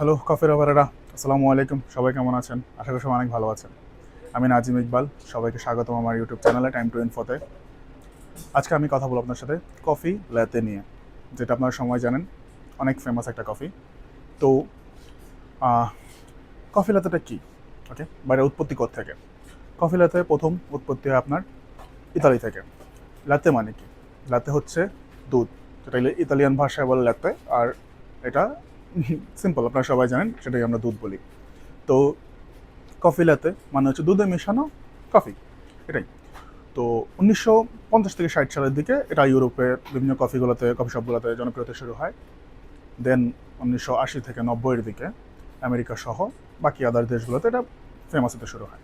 Hello কফির আবারেরা আসসালামু আলাইকুম। সবাই কেমন আছেন? আশা করি সবাই অনেক ভালো আছেন। আমি নাজিম ইকবাল, সবাইকে স্বাগতম আমার ইউটিউব চ্যানেলে টাইম টু ইনফোতে আজকে আমি কথা বলব আপনার সাথে কফি ল্যাতে নিয়ে, যেটা আপনারা সময় জানেন, অনেক ফেমাস একটা কফি। তো কফি ল্যাতেটা কী? ওকে বাইরে উৎপত্তি থেকে কফি ল্যাতে প্রথম উৎপত্তি হয় আপনার ইতালি থেকে। ল্যাতে মানে কি? ল্যাতে হচ্ছে দুধ যেটা ইতালিয়ান ভাষায় বলে ল্যাতে, আর এটা সিম্পল, আপনারা সবাই জানেন, সেটাই আমরা দুধ বলি। তো কফি লাতে মানে হচ্ছে দুধে মেশানো কফি, এটাই। তো উনিশশো পঞ্চাশ থেকে ষাট সালের দিকে এটা ইউরোপের বিভিন্ন কফিগুলোতে, কফি শপগুলোতে জনপ্রিয়তা শুরু হয়। দেন উনিশশো আশি থেকে নব্বইয়ের দিকে আমেরিকা সহ বাকি আদার দেশগুলোতে এটা ফেমাস হতে শুরু হয়।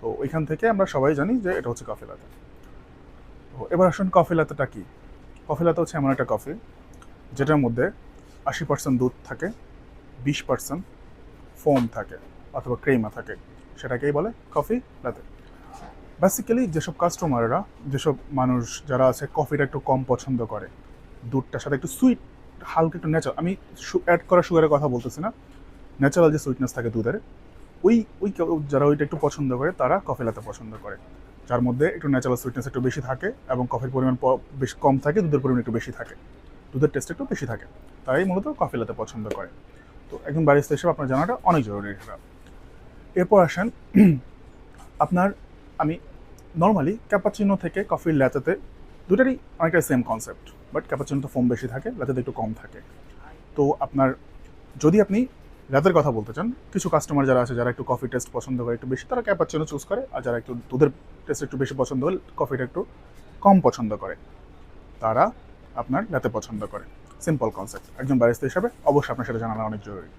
তো ওইখান থেকে আমরা সবাই জানি যে এটা হচ্ছে কফি লাতে। তো এবার আসুন কফি লাতেটা কি? কফি লাতে হচ্ছে এমন একটা কফি, যেটার মধ্যে আশি পার্সেন্ট দুধ থাকে, বিশ পার্সেন্ট ফোম থাকে অথবা ক্রেমা থাকে, সেটাকেই বলে কফি লাতে। বেসিক্যালি যেসব কাস্টমাররা যেসব মানুষ যারা আছে, কফিটা একটু কম পছন্দ করে, দুধটার সাথে একটু সুইট হালকা একটু ন্যাচারাল আমি অ্যাড করা সুগারের কথা বলতেছি না ন্যাচারাল যে সুইটনেস থাকে দুধের, ওই ওই যারা ওইটা একটু পছন্দ করে, তারা কফি লাতে পছন্দ করে। যার মধ্যে একটু ন্যাচারাল সুইটনেস একটু বেশি থাকে এবং কফির পরিমাণ বেশ কম থাকে, দুধের পরিমাণ একটু বেশি থাকে। দুধের টেস্ট একটু বেশি থাকে। তারাই মূলত কফি লাতে পছন্দ করে। তো একজন বারিস্তা হিসেবে আপনার জানাটা অনেক জরুরি এটা এরপর আসেন, আপনার আমি নর্মালি ক্যাপাচিনো থেকে কফির ল্যাতেতে দুটারই অনেকটা সেম কনসেপ্ট বাট ক্যাপাচিনোতে ফোম বেশি থাকে ল্যাতেতে একটু কম থাকে। তো আপনার যদি আপনি ল্যাতের কথা বলতে চান, কিছু কাস্টমার যারা আছে, যারা একটু কফি টেস্ট পছন্দ করে একটু বেশি, তারা ক্যাপাচিনো চুজ করে, আর যারা একটু দুধের টেস্ট একটু বেশি পছন্দ হলে কফিটা একটু কম পছন্দ করে। তারা আপনার ল্যাতে পছন্দ করে। সিম্পল কনসেপ্ট একজন বারিস্তা হিসাবে অবশ্যই আপনার সাথে জানানো অনেক জরুরি।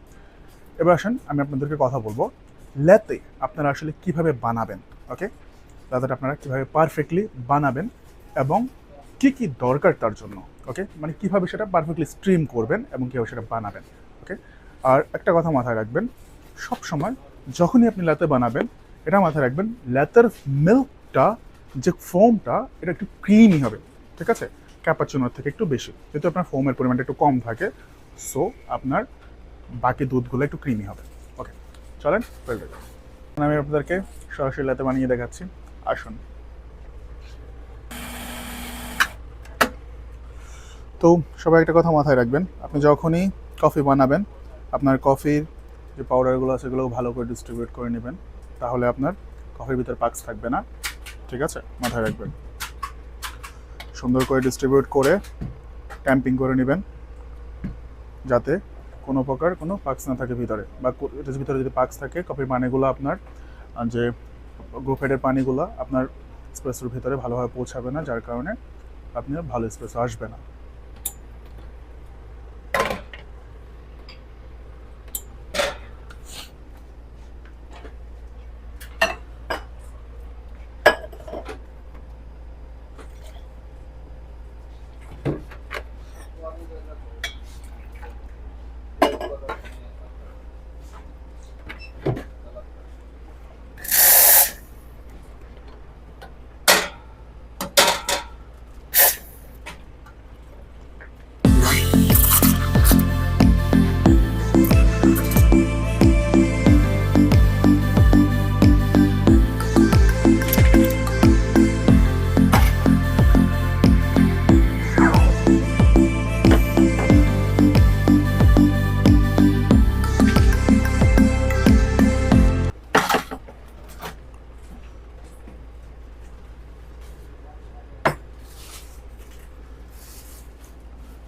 এবার আসেন, আমি আপনাদেরকে কথা বলব ল্যাতে আপনারা আসলে কীভাবে বানাবেন ওকে ল্যাতেটা আপনারা কীভাবে পারফেক্টলি বানাবেন এবং কি কি দরকার তার জন্য ওকে মানে কীভাবে সেটা পারফেক্টলি স্ট্রিম করবেন এবং কীভাবে সেটা বানাবেন ওকে আর একটা কথা মাথায় রাখবেন সব সময় যখনই আপনি ল্যাতে বানাবেন, এটা মাথায় রাখবেন ল্যাতের মিল্কটা যে ফোমটা এটা একটু ক্রিমি হবে, ঠিক আছে? ক্যাপাচুনোর থেকে একটু বেশি। যেহেতু আপনার ফোমের পরিমাণটা একটু কম থাকে সো আপনার বাকি দুধগুলো একটু ক্রিমি হবে। ওকে চলেন হয়ে আমি আপনাদেরকে সরাসরি লাতে বানিয়ে দেখাচ্ছি। আসুন। তো সবাই একটা কথা মাথায় রাখবেন, আপনি যখনই কফি বানাবেন, আপনার কফির যে পাউডারগুলো আছে সেগুলো ভালো করে ডিস্ট্রিবিউট করে নেবেন, তাহলে আপনার কফির ভিতরে পাক্স থাকবে না। ঠিক আছে? মাথায় রাখবেন। সুন্দর করে ডিস্ট্রিবিউট করে ক্যাম্পিং করে নেবেন, যাতে কোনো প্রকার কোনো পাক্স না থাকে ভিতরে। বা এটার ভিতরে যদি পাক্স থাকে কফির পানিগুলো আপনার যে গোফেডের পানিগুলো আপনার স্পেসের ভিতরে ভালোভাবে পৌঁছাবে না, যার কারণে আপনি ভালো স্পেস আসবে না।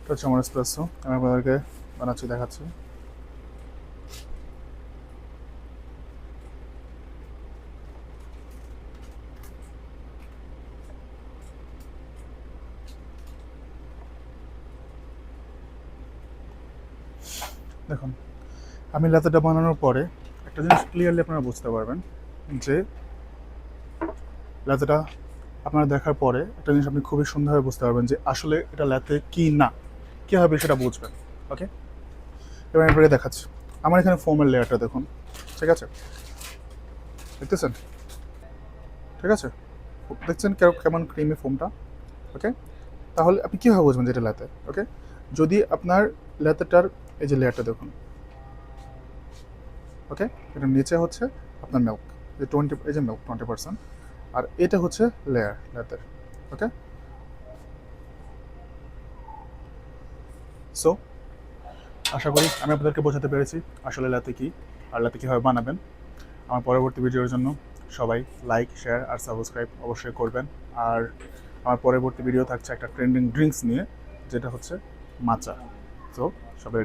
এটা হচ্ছে আমার স্পেসো আমি আপনাদেরকে বানাচ্ছি, দেখাচ্ছি। দেখুন, আমি লাতেটা বানানোর পরে একটা জিনিস ক্লিয়ারলি আপনারা বুঝতে পারবেন যে লাতেটা আপনারা দেখার পরে একটা জিনিস আপনি খুবই সুন্দরভাবে বুঝতে পারবেন যে আসলে এটা লাতে কি না। কীভাবে সেটা বুঝবেন ওকে এবার আপনাকে দেখাচ্ছি। আমার এখানে ফোমের লেয়ারটা দেখুন, ঠিক আছে? দেখতেছেন? ঠিক আছে? দেখছেন কেমন ক্রিমি ফোমটা ওকে তাহলে আপনি কীভাবে বুঝবেন যে এটা লাতে ওকে যদি আপনার লেতেটার এই যে লেয়ারটা দেখুন ওকে এটার নিচে হচ্ছে আপনার মিল্ক যে টোয়েন্টি এই যে মিল্ক টোয়েন্টি পার্সেন্ট আর এটা হচ্ছে লেয়ার লেয়ার ওকে সো আশা করি আমি আপনাদেরকে বোঝাতে পেরেছি আসলে লাতে কী আর লাতে কীভাবে বানাবেন। আমার পরবর্তী ভিডিওর জন্য সবাই লাইক শেয়ার আর সাবস্ক্রাইব অবশ্যই করবেন। আর আমার পরবর্তী ভিডিও থাকছে একটা ট্রেন্ডিং ড্রিঙ্কস নিয়ে, যেটা হচ্ছে মাচা সো সবাই